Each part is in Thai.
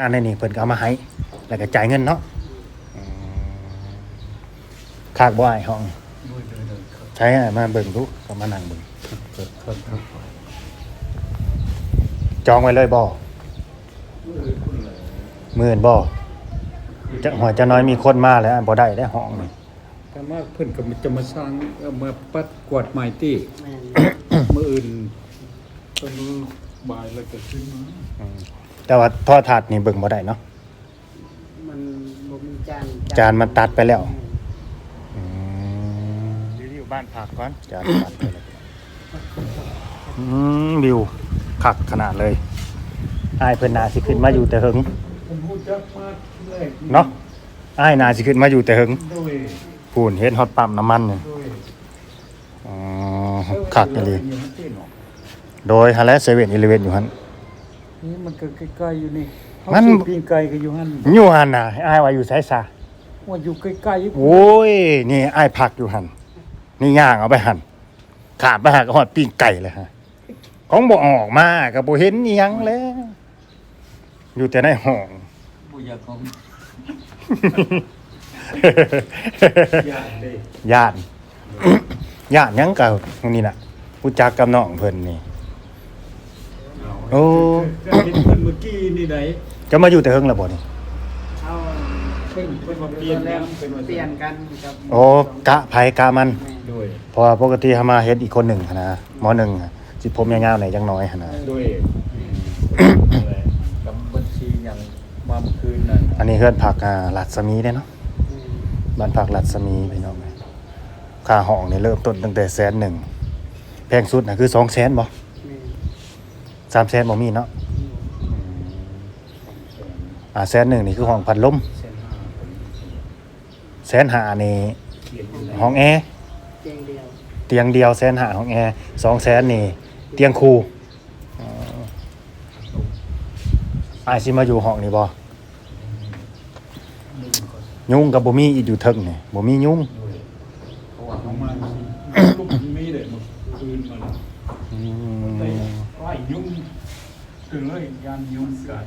งานในนี่เพิ่นก็เอามาให้แล้วก็จ่ายเงินเนาะอืมคากบ่อ้ายห้องด้วยเดินเดินครับใช้ให้มาเบิ่งดูก็มานั่งเบิ่งครับครับครับจองไว้เลยบ่เออคุณเลยหมื่นบ่จะหัวจะน้อยมีคนมาแล้วบ่ได้ได้ห้องนี่ถ้ามากเพิ่นก็จะมาสร้างเอามาปัดกวาดไม้ตี้แม่น มื้ออื่นตอนนี้บ่ายแล้วก็ขึ้นมา อืม แต่ว่าโทอทัศน์นี่เบิ่งบ่ได้เนาะ มันบ่มีจานจานมันตัดไปแล้ว อืมรีวิวบ้านพักก่อนจานตัดไปเลยอืมวิวคักขนาดเลยอ้ายเพิ่นน่าสิขึ้นมาอยู่แต่หึงผมพูดจักมากแรกเนาะอ้ายน่าสิขึ้นมาอยู่แต่หึงด้วยพูนเห็นฮอตปั๊มน้ำมันนี่ด้วยอ๋อคักเลยอยู่ฮันตี้เนาะโดยฮาแลเซเว่นอีเลเวนอยู่หั่น นี่มันก็ใกล้ๆอยู่นี่มันเฮาซื้อปิ้งไก่ก็อยู่หั่นอยู่หั่นน่ะอ้ายว่าอยู่ไสซะว่าอยู่ใกล้ๆโอ้ย นี่อ้ายพักอยู่หั่นนี่ย่างเอาไปหั่นขาดไปหาก็ฮอดปิ้งไก่เลยฮะ ของบ่ออกมาก็บ่เห็นอีหยังแล้ว อยู่แต่ในห้อง บ่อยากของยากเด้ย่าน ย่านหยังก็นี่น่ะผู้จักกับน้องเพิ่นนี่ โอ้เห็นเพิ่นเมื่อกี้นี่ไดจะมาอยู่แต่เฮิงแล้วบ่นี่เอาเพิ่นเพิ่นมาเปลี่ยนแล้วเป็นว่าเปลี่ยนกันกับโอ้กะไผกะมันแม่นด้วยเพราะว่าปกติเฮามาเฮ็ดอีกคนหนึ่งหั้นนะหมอหนึ่งอะสิผมยาวๆหน่อยจังน้อยหั่นนะด้วยอะไรกับบัญชีอย่างมาเมื่อคืนนั่นอันนี้เฮือนผักอ่าหลัดสมีเด้เนาะแม่นบ้านผักหลัดสมีพี่น้องเอ้ยค่าห้องนี่เริ่มต้นตั้งแต่แสนหนึ่งแพงสุดน่ะคือ2แสนบ่แม่น สามแสนบ่มีเนาะอ่าแสนหนึ่งนี่คือห้องพัดลมเส้นห้าผมแสนห้านี่เขียนอยู่ในห้องแอร์เตียงเดียวเตียงเดียวแสนห้าห้องแอร์สองแสนนี่ เตียงคู่อ๋ออายสิมาอยู่ห้องนี่บ่หนึ่งก็ยุงกับบ่มีอีกอยู่เทิงนี่บ่มียุงด้วยเพราะว่าเขามาลูกมีเลยเมื่อคืนมาแล้วอืไปม ไล่ยุ่งถึงเลยยานยุ่งกัน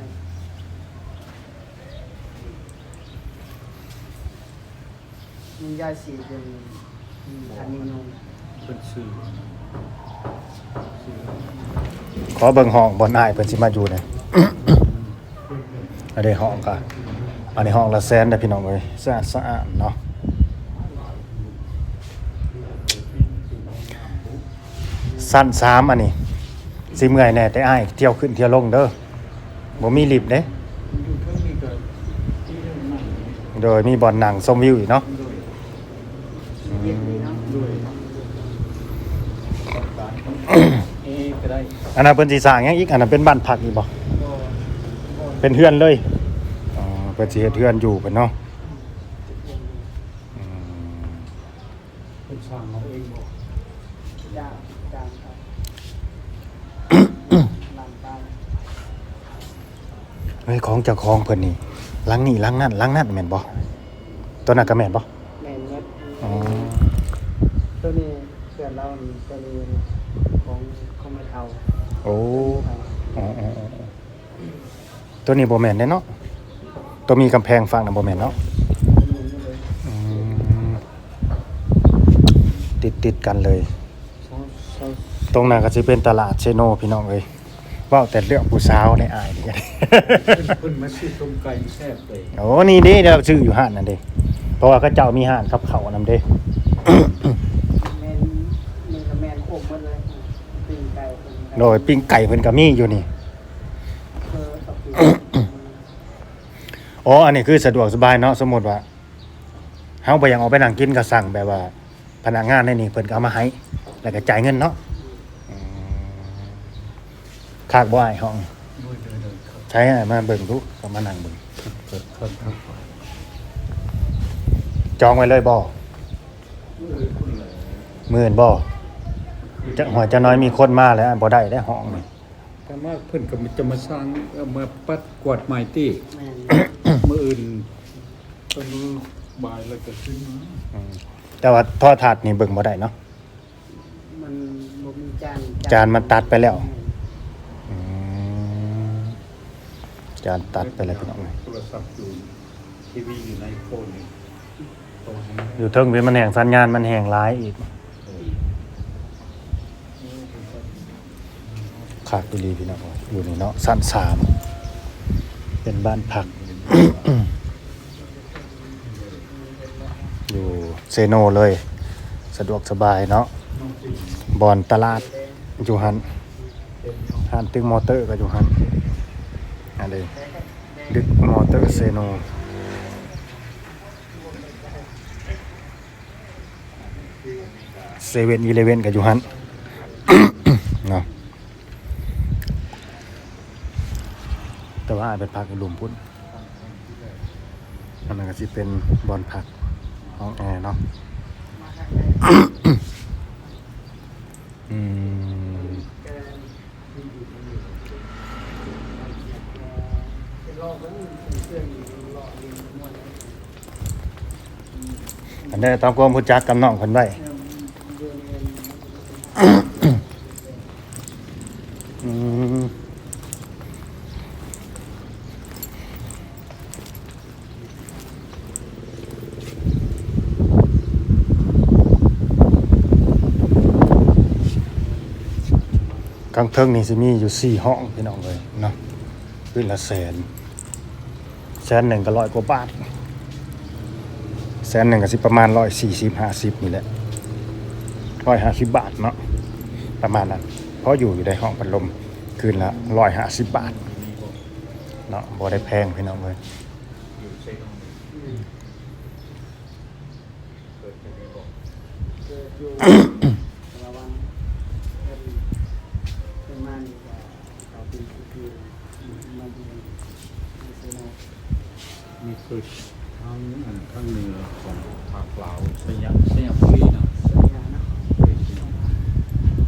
มียาสีเป็นอันนี้นงเป็นสื่อสื่อขอเบิ่งห้องบ่นายเพิ่นสิมาอยู่นี่อันนี้ห้องก็อันนี้ห้องละแสนเด้อพี่น้องเอ้ยสะอาดสะอาดเนาะสั้นสามอันนี้ สิเมื่อยแน่แต่อ้ายเที่ยวขึ้นเที่ยวลงเด้อบ่มีลิฟต์เด้อยู่เท่านี้ก็ที่เรื่องนั่งโดยมีบ่อนหนังชมวิวอีกเนาะด้วยเย็นดีเนาะด้วยต้องการเอก็ได้อันนั้นเพิ่นสิสร้างหยังอีกอันนั้นเป็นบ้านพักอีกบ่ก็เป็นเฮือนเลยอ๋อเพิ่นสิเฮ็ดเฮือนอยู่เพิ่นเนาะอืมเป็นสร้างเอาเองบอกยากจานครับลำตาล เฮ้ยของเจ้าของเพิ่นนี่หลังนี่หลังนั่นหลังนั่นแม่นบ่ตัวนั้นก็แม่นบ่แม่นเม็ดอ๋อตัวนี้เพื่อนเรานี่ตัวนี้ของของไม่เท่าโอ้อ๋ออ๋ออ๋อตัวนี้บ่แม่นเด้เนาะตัวมีกำแพงฝั่งน่ะบ่แม่นเนาะอืมติดติดๆกันเลยเศร้าเศร้าตรงนั้นก็สิเป็นตลาดเชโนพี่น้องเอ้ย เว้าแต่เรื่องผู้สาวได้อายนี่ เพิ่นมาซื้อต้มไก่แซ่บเลยโอ้นี่เด้เดี๋ยวเราซื้ออยู่ห้านนั่นเด้เพราะว่าเขาเจ้ามีห้านขับเขานำเด้ แม่นนี่ก็แม่นโคกหมดเลยปิ้งไก่ปิ้งไก่โดยปิ้งไก่เพิ่นก็มีอยู่นี่ เออตบปีอ๋อ อันนี้คือสะดวกสบายเนาะสมมุติว่าเฮาบ่อยากออกไปนั่งกินก็สั่งแบบว่า พนักงานในนี่เพิ่นก็เอามาให้ แล้วก็จ่ายเงินเนาะอืม คากบ่อายห้องใช้ให้มาเบิ่งดูก็มานั่งเบิ่งจองไว้เลยบ่อหมื่นบ่จะหัวจะน้อยมีคนมาแล้วบ่ได้ได้ห้องนี่มากเพิ่นก็จะมาสร้างเอามาปัดกวาดไม้ตี้แม่นมื้ออื่นตอนนี้บ่ายแล้วก็ขึ้นมาอืมแต่ว่าโทอทัศน์นี่เบิ่งบ่ได้เนาะมันบ่มีจานจานมันตัดไปแล้ว อืม จจานตัดไปเลยพี่น้องเอ้ยโทรศัพท์อยู่ทีวีอยู่ในโฟนนี่ตรงนี้อยู่เทิงเป็นมันแห่งสัญญาณมันแห่งร้ายอีกขาดไปรีพี่น้องเอ้ยอยู่นี่เนาะสั้นสามเป็นบ้านพัก อยู่เซโนเลย สะดวกสบายเนาะบอนตลาดอยู่หันหันตึกมอเตอร์ก็อยู่หัน อันเดดึกมอเตอร์เซโนเซเว่นอีเลเว่นก็อยู่หันเนาะแต่ว่าอาจเป็นพักหลุมพุ่นอันนั้นก็สิเป็นบอนพักห้องแอร์เนาะ อืม เป็นรอบแล้วมันเสื่อมอยู่รอบเรียนม้วนเลยันนี้ต้องความรู้จักกับน้องคนไว้กลางเทิงนี่สิมีอยู่สี่ห้องพี่น้องเลยเนาะขึ้นละแสนแสนหนึ่งก็ร้อยกว่าบาท แสนหนึ่งก็สิประมาณร้อยสี่สิบห้าสิบนี่แหละร้อยห้าสิบบาทเนาะประมาณนั้น เพราะอยู่อยู่ในห้องพัดลมคืนละร้อยห้าสิบบาทเนาะบ่ได้แพงพี่น้องเลยอยู่เซ็นเปิดจะมีบอกเกิดอยู่ระวังเป็นเป็นมันจะเอาเป็นคือ มาเซโนนี่คือทั้งทั้งเหนือของภาคลาวสยามสยามบุรีนะสัญญานะ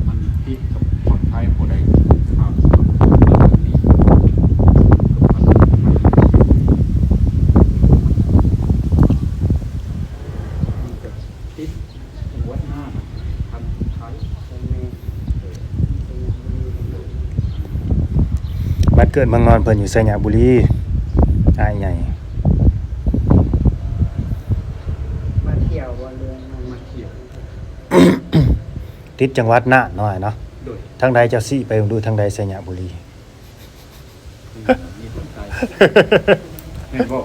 มันพิษกับคนไทยผู้ใดข้ามมันนี้กับมันมันจะพิษวัดเป็นเมย์เป็นอย่างนี้เป็นบ้านเกิดเมืองนอนเพิ่นอยู่ไสยบุรีอ้ายใหญ่ มาเที่ยวบนเรือนมัน มาเที่ยว ติดจังหวัดน่านน้อยเนาะโดยทางใดจะซี่ไปดูทางใดไสยบุรี มีคนไทยแม่นบอก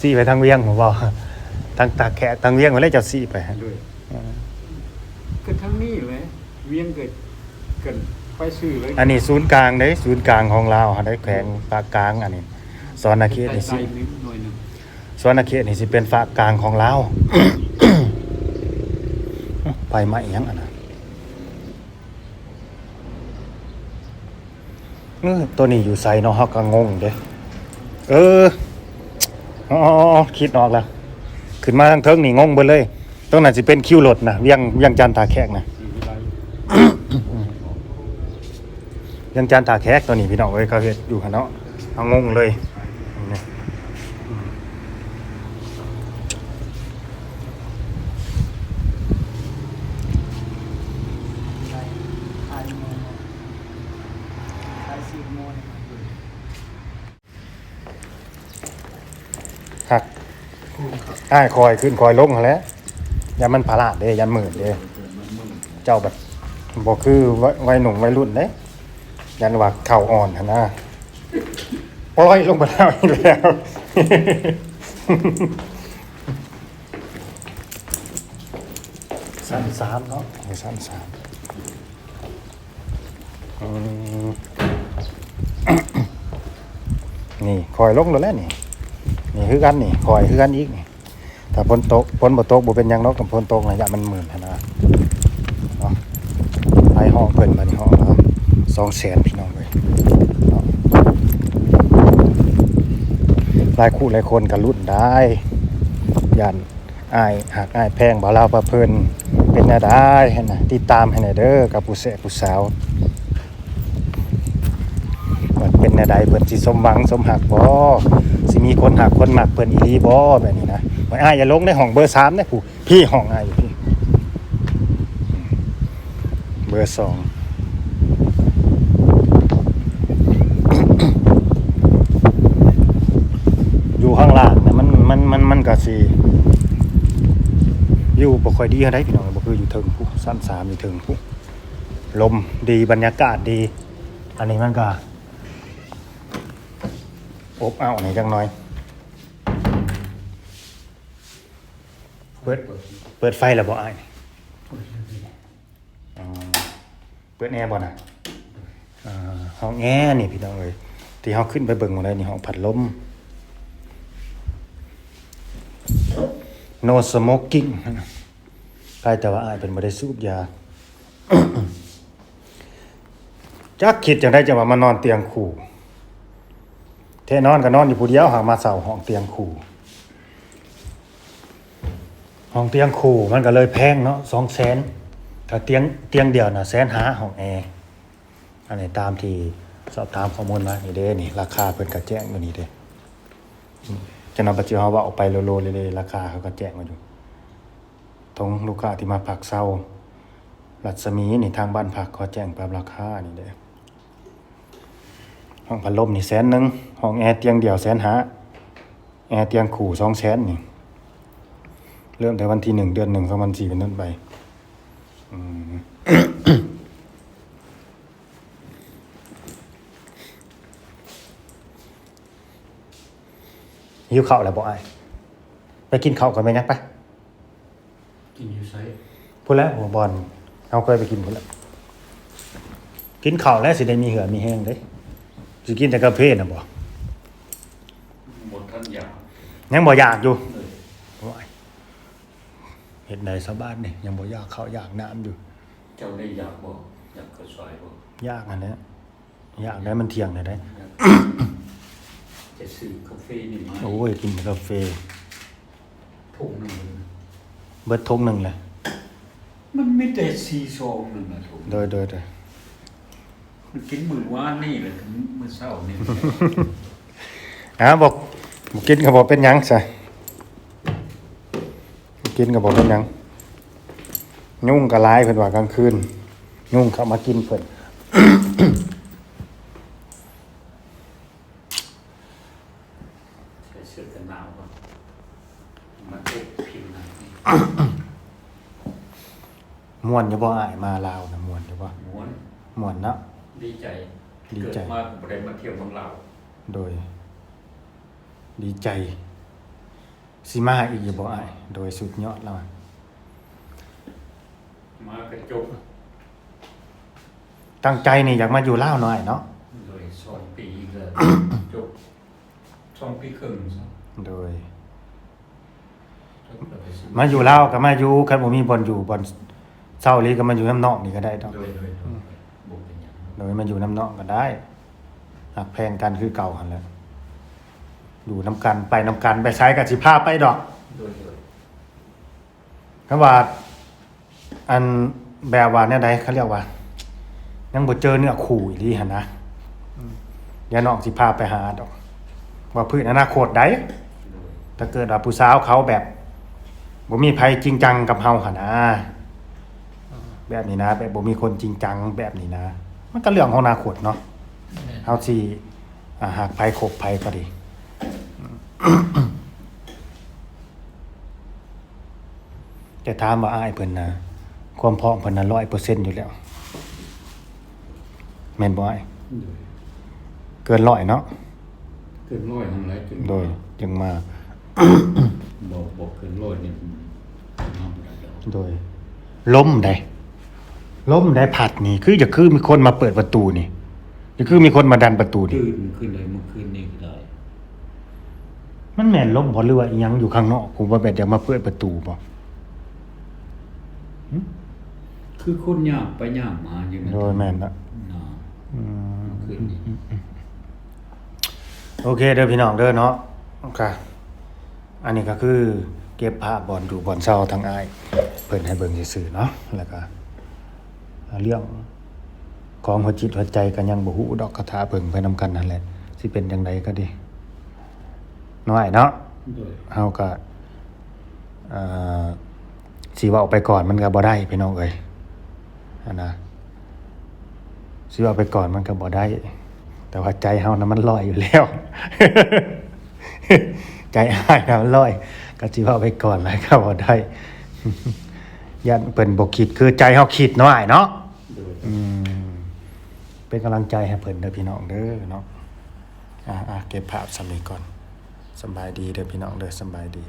ซี่ไปทางเวียงผมบอกทางตากแขกทางเวียงบ่ได้จะซี่ไปด้วยก็ทั้งนี้เลยเวียงเกิดเกิดไปซื้อเลยอันนี้ศูนย์กลางเด้ศูนย์กลางของลาวหาได้แขวงภาคกลางอันนี้สอนอาเขตนี่ใกสิล้ๆนิดหน่อยหนึงสอนอาเขตนี่สิเป็นภาคกลางของลาว ไปมาอีหยังอันน่ะ เออตัวนี้อยู่ไสเนาะเฮาก็งงเด้เอออ๋อคิดออกแล้วขึ้นมาทางเทิงนี่งงเบิดเลยตรงนั้นสิเป็นคิวรถนะเวียงเวียงจันตาแขกนะเวียังจันตาแขกตัวนี้พี่น้องเอ้ยเขาเฮ็ดอยู่หั่นเนาะเอางงเลยนี่ ไทยไทยโมโนไทยซีโมโน หัก อ้ายคอยขึ้นคอยลงหั่นแหล้วอย่ามันพลาดเด้ยันหมื่นเด้เจ้าแบบบ่คือวัยวัยหนุ่มวัยรุ่นเด้ยันว่าเข่าอ่อนหั่นนะปล่อยลงไปแล้วอีกแล้ว สั้นสามเนาะเอาสั้นสามอืม นี่คอยลงแล้วแหล้วนี่ นี่คือกันนี่คอยคือกันอีกนี่ ถ้าฝนโตกฝนบ่ตกบ่เป็นยังเนาะกับฝนโตกระยะมันหมื่นนะเนาะไปห้องเพิ่นบัดนี้ห้องละ200,000พี่น้องเว้ยหลายคู่หลายคนก็รุ่นได้ยันอายหากอายแพงบ่ลาวประเพิ่นเป็นแนวได้หั่นนะติดตามให้หน่อยเด้อกับผู้แสผู้สาวว่าเป็นแนวใดเพิ่นสิสมหวังสมหักบ่สิมีคนหักคนหมักเพิ่นอีหลีบ่แบบนี้นะ ไว้อ้ายอย่าลงในห้องเบอร์สามนะผู้พี่ห้องอ้ายพี่เบอร์สองอยู่ข้างล่างนะมันมันมันมันก็สิอยู่บ่ค่อยดีเท่าใดพี่น้องบ่คืออยู่เทิงผู้สั้นสามอยู่เทิงผู้ลมดีบรรยากาศดี อันนี้มันก็อบอ้าวหน่อยจังหน่อย เปิดเปิดไฟแล้วบ่อ้ายอ๋อเปิดแอร์บ่น่ะอ่าห้องแอร์นี่พี่น้องเอ้ยที่เฮาขึ้นไปเบิ่งมาได้นี่ห้องพัดลม no smoking ใกล้แต่ว่าอายเป็นบ่ได้สูบยาจักคิดจังได้จังว่ามานอนเตียงคู่แท้นอนก็นอนอยู่ผู้เดียวหามาเสาห้องเตียงคู่ ห้องเตียงคู่มันก็เลยแพงเนาะสองแสนถ้าเตียงเตียงเดียวน่ะแสนหาห้องแอร์อันนี้ตามที่สอบถามข้อมูลมานี่เด้นี่ ราคาเพิ่นก็แจ้งอยู่นี่เด้จะนำปัจจุบันว่าออกไปโลโลเลยราคาเขาก็แจ้งมาอยู่ตรงลูกค้าที่มาพักเซารัศมีนี่ทางบ้านพักเขาแจ้งปรับราคานี่เด้ห้องพัดลมนี่แสนหนึ่งห้องแอร์เตียงเดียวแสนหาแอร์เตียงคู่สองแสนนี่ เริ่มแต่วันที่หนึ่งเดือนหนึ่งสองพันสี่เป็นต้นไปอืมหิวข้าวแล้วบอกไอ้ายไปกินข้าวกันไหมนักไปกินอยู่ไซพูดแล้วหัวบอลเอาเคยไปกินพูดแล้วกินข้าวแล้วสิได้มีเหือมีแห้งเด้สิกินแต่กาแฟนะบ่หมดท่านอยากยังบ่อยากอยู่เลยว้าย เห็ดในสบานนี่ยังบ่อยากข้าวอยากน้ำอยู่ เจ้าได้อยากบ่อยากกระสอยบ่ยากอันเนี้ยยากได้มันเที่ยงเลยได้อยากจะซื้อกาแฟนี่ไหมโอ้ยกินแต่กาแฟถุงหนึงเบิดทงหนึ่งเลยมันไม่แต่ซีซองหนึงนะถุงโดยโดยโดยมันกินมื้อวานนี่เลยถึงมื้อเช้านี่ อ่าบอกบอกกินก็บอกเป็นหยังใส่ กินก็บอกเป็นหยัง ยุ่งก็ร้ายเพิ่นว่ากลางคืน ยุ่งเข้ามากินเพิ่นใส่เสื้อกันหนาวก่อนมันเจ็บผิวหนังนี่ม่วนอยู่บ่อ้ายมาลาวนะม่วนอยู่บ่ม้วนม่วนเนาะ ดีใจ ดีใจ เกิดมาผมบ่ได้มาเที่ยวเมืองลาว โดย ดีใจ สิมาอีกอยู่บ่อ้ายโดยสุดยอดแล้วอะมากระจกตั้งใจนี่อยากมาอยู่ลาวหน่อยเนาะเลยสองปีเลยจบสองปีครึ่งซะโดย แล้วก็ไปซื้มาอยู่ลาวก็มาอยู่คันบ่มีบ่อนอยู่บ่อนเช้าลีก็มาอยู่น้ำนอกนี่ก็ได้ดอกโดยโดยโดยบุกเป็นอย่างนั้นโดยมาอยู่น้ำนอกก็ได้หักแพงกันคือเก่าหั่นแหละ อยู่น้ำกันไปน้ำกันไปใช้กับสิพาไปดอกโดยโดยคำว่า อันแบบว่าเนี่ยใดเขาเรียกว่า ยังบ่เจอเนื้อคู่อีหลีหั่นนะเดี๋ยวน้องสิพาไปหาดอก ว่าพื้นอนาคตได้โดยถ้าเกิดว่าผู้สาวเขาแบบบ่มีภัยจริงจังกับเฮาหั่นนะแบบนี้นะ แบบบ่มีคนจริงจังแบบนี้นะ มันก็เรื่องของอนาคตเนาะเฮาสิอ่าหากภัยคบภัยก็ดี จะถามว่าอ้ายเพิ่นนะความพร้อมเพิ่นน่ะ100%อยู่แล้วแม่นบ่อ้ายโดยเกินร้อยเนาะเกินร้อยทั้งหลายจนโดยจึงมา บอกบอกเกินร้อยนี่มันทำได้แล้วโดยล้มได้ล้มได้ผัดนี่ คือจะคือมีคนมาเปิดประตูนี่จะคือมีคนมาดันประตูนี่ตื่นขึ้นเลยเมื่อคืนนี้ก็ได้ มันแม่นล้มเพราะหรือว่าอิหยังอยู่ข้างนอก ผมว่าแบบอยากมาเปิดประตูบ่คือคนย่างไปย่างมาอยู่นั่นโดยแม่นละน่ะอืมเมื่อคืนนี้โอเคเด้อพี่น้องเด้อเนาะค่ะ อันนี้ก็คือเก็บภาพบอลดูบอลเศร้าทางอ้ายเพิ่นให้เบิ่งซื่อๆเนาะแล้วก็เรื่องของหัวจิตหัวใจก็ยังบ่ฮู้ดอกคาถาเบิ่งไปนํกันนั่นแหละสิเป็นจังไดก็ดี น้อยเนาะเฮาก็สีว่าออกไปก่อนมันก็บ่ได้พี่น้องเอ้ยนะสีว่าไปก่อนมันก็บ่ได้ แต่ว่าใจเฮานะมันลอยอยู่แล้ว ใจหายนะมันลอย ก็สีว่าไปก่อนแล้วก็บ่ได้ยันเปิ่นบ่คิดคือใจเฮาคิดน้อยเนาะเป็นกำลังใจให้เพิ่นเด้อพี่น้องเด้อเนาะอ่าเก็บภาพสำเร็จก่อน สบายดีเด้อพี่น้องเด้อสบายดี